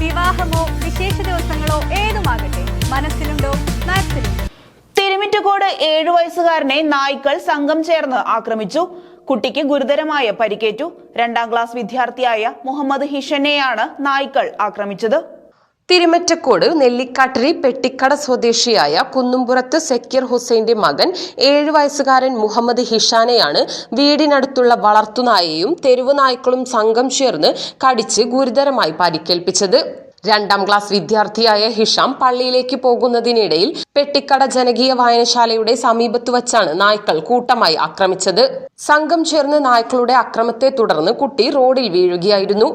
വിവാഹമോ വിശേഷ ദിവസങ്ങളോ ഏതുമാകട്ടെ മനസ്സിലുണ്ടോ മാക്സിലുണ്ടോ തിരുമിറ്റക്കോട് ഏഴു വയസ്സുകാരനെ നായ്ക്കൾ സംഘം ചേർന്ന് ആക്രമിച്ചു. കുട്ടിക്ക് ഗുരുതരമായ പരിക്കേറ്റു. രണ്ടാം ക്ലാസ് വിദ്യാർത്ഥിയായ മുഹമ്മദ് ഹിഷനെയാണ് നായ്ക്കൾ ആക്രമിച്ചത്. തിരുമറ്റക്കോട് നെല്ലിക്കാട്ടിരി പെട്ടിക്കട സ്വദേശിയായ കുന്നുംപുറത്ത് സക്കീർ ഹുസൈന്റെ മകൻ ഏഴു വയസ്സുകാരൻ മുഹമ്മദ് ഹിഷാനെയാണ് വീടിനടുത്തുള്ള വളർത്തുനായയും തെരുവ് നായ്ക്കളും സംഘം ചേർന്ന് കടിച്ച് ഗുരുതരമായി പരിക്കേൽപ്പിച്ചത്. രണ്ടാം ക്ലാസ് വിദ്യാർത്ഥിയായ ഹിഷാം പള്ളിയിലേക്ക് പോകുന്നതിനിടയിൽ പെട്ടിക്കട ജനകീയ വായനശാലയുടെ സമീപത്ത് വച്ചാണ് നായ്ക്കൾ കൂട്ടമായി ആക്രമിച്ചത്. സംഘം ചേർന്ന് നായ്ക്കളുടെ അക്രമത്തെ തുടർന്ന് കുട്ടി റോഡിൽ വീഴുകയായിരുന്നു.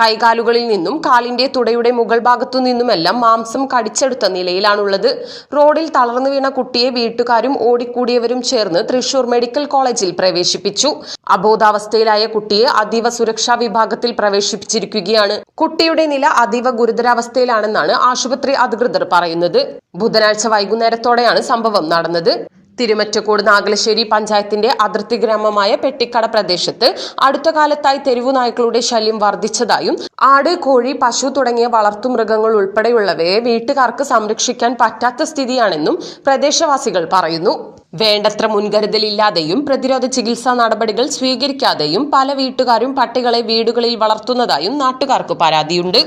കൈകാലുകളിൽ നിന്നും കാലിന്റെ തുടയുടെ മുകൾ ഭാഗത്തു നിന്നുമെല്ലാം മാംസം കടിച്ചെടുത്ത നിലയിലാണുള്ളത്. റോഡിൽ തളർന്നു വീണ കുട്ടിയെ വീട്ടുകാരും ഓടിക്കൂടിയവരും ചേർന്ന് തൃശൂർ മെഡിക്കൽ കോളേജിൽ പ്രവേശിപ്പിച്ചു. അബോധാവസ്ഥയിലായ കുട്ടിയെ അതീവ സുരക്ഷാ വിഭാഗത്തിൽ പ്രവേശിപ്പിച്ചിരിക്കുകയാണ്. കുട്ടിയുടെ നില അതീവ ഗുരുതരാവസ്ഥയിലാണെന്നാണ് ആശുപത്രി അധികൃതർ പറയുന്നത്. ബുധനാഴ്ച വൈകുന്നേരത്തോടെയാണ് സംഭവം നടന്നത്. തിരുമറ്റക്കോട് നാഗലശ്ശേരി പഞ്ചായത്തിന്റെ അതിർത്തി ഗ്രാമമായ പെട്ടിക്കട പ്രദേശത്ത് അടുത്ത കാലത്തായി തെരുവു നായ്ക്കളുടെ ശല്യം വർദ്ധിച്ചതായും ആട് കോഴി പശു തുടങ്ങിയ വളർത്തുമൃഗങ്ങൾ ഉൾപ്പെടെയുള്ളവയെ വീട്ടുകാർക്ക് സംരക്ഷിക്കാൻ പറ്റാത്ത സ്ഥിതിയാണെന്നും പ്രദേശവാസികൾ പറയുന്നു. വേണ്ടത്ര മുൻകരുതലില്ലാതെയും പ്രതിരോധ ചികിത്സാ നടപടികൾ സ്വീകരിക്കാതെയും പല വീട്ടുകാരും പട്ടികളെ വീടുകളിൽ വളർത്തുന്നതായും നാട്ടുകാർക്ക് പരാതിയുണ്ട്.